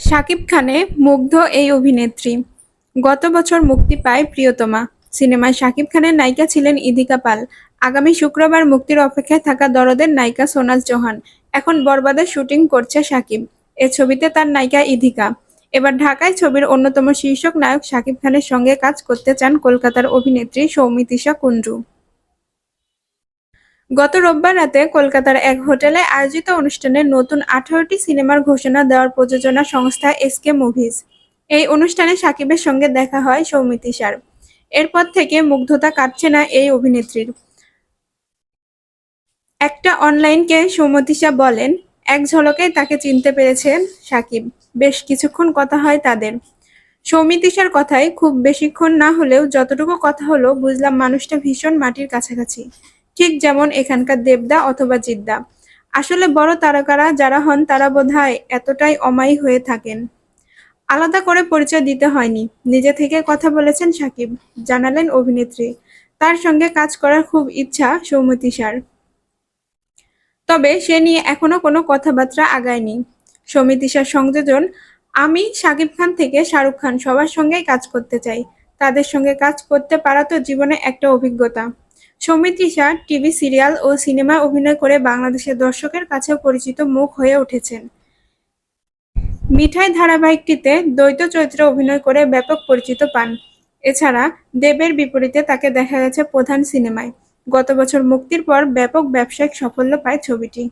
শাকিব খানে মুগ্ধ এই অভিনেত্রী। গত বছর মুক্তি পায় প্রিয়তমা। সিনেমায় শাকিব খানের নায়িকা ছিলেন ইদিকা পাল। আগামী শুক্রবার মুক্তির অপেক্ষায় থাকা দরদের নায়িকা সোনাজ চৌহান। এখন বরবাদের শুটিং করছে শাকিব। এ ছবিতে তার নায়িকা ইদিকা এবার ঢাকায় ছবির অন্যতম শীর্ষক নায়ক শাকিব খানের সঙ্গে কাজ করতে চান কলকাতার অভিনেত্রী সৌমিতিশা কুন্ডু গত রোববার রাতে কলকাতার এক হোটেলে আয়োজিত অনুষ্ঠানে নতুন আঠারোটি সিনেমার ঘোষণা দেওয়ার প্রযোজনা সংস্থা এসকে মুভিজ। এই অনুষ্ঠানে সাকিবের সঙ্গে দেখা হয় সৌমিতিশার এরপর থেকে মুগ্ধতা কাটছে না এই অভিনেত্রীর। একটা অনলাইনকে সৌমতিশা বলেন, এক ঝলকে তাকে চিনতে পেরেছেন সাকিব। বেশ কিছুক্ষণ কথা হয় তাদের। সৌমিতিশার কথায়, খুব বেশিক্ষণ না হলেও যতটুকু কথা হলো, বুঝলাম মানুষটা ভীষণ মাটির কাছাকাছি। ঠিক যেমন এখানকার দেবদা অথবা জিদ্দা। আসলে বড় তারকারা যারা হন, তারা বোধহয় এতটাই অমায়ী হয়ে থাকেন। আলাদা করে পরিচয় দিতে হয়নি। নিজে থেকে কথা বলেছেন সাকিব, জানালেন অভিনেত্রী। তার সঙ্গে কাজ করার খুব ইচ্ছা সৌমতিশার তবে সে নিয়ে এখনও কোনো কথাবার্তা আগায়নি। সমিতিশার সংযোজন, আমি শাকিব খান থেকে শাহরুখ খান সবার সঙ্গেই কাজ করতে চাই। তাদের সঙ্গে কাজ করতে পারা তো জীবনে একটা অভিজ্ঞতা। সৌমিত্রিষা টিভি সিরিয়াল ও সিনেমায় অভিনয় করে বাংলাদেশের দর্শকের কাছেও পরিচিত মুখ হয়ে উঠেছেন। মিঠাই ধারাবাহিকটিতে দ্বৈত চরিত্রে অভিনয় করে ব্যাপক পরিচিত পান। এছাড়া দেবের বিপরীতে তাকে দেখা গেছে প্রধান সিনেমায়। গত বছর মুক্তির পর ব্যাপক ব্যবসায়িক সাফল্য পায় ছবিটি।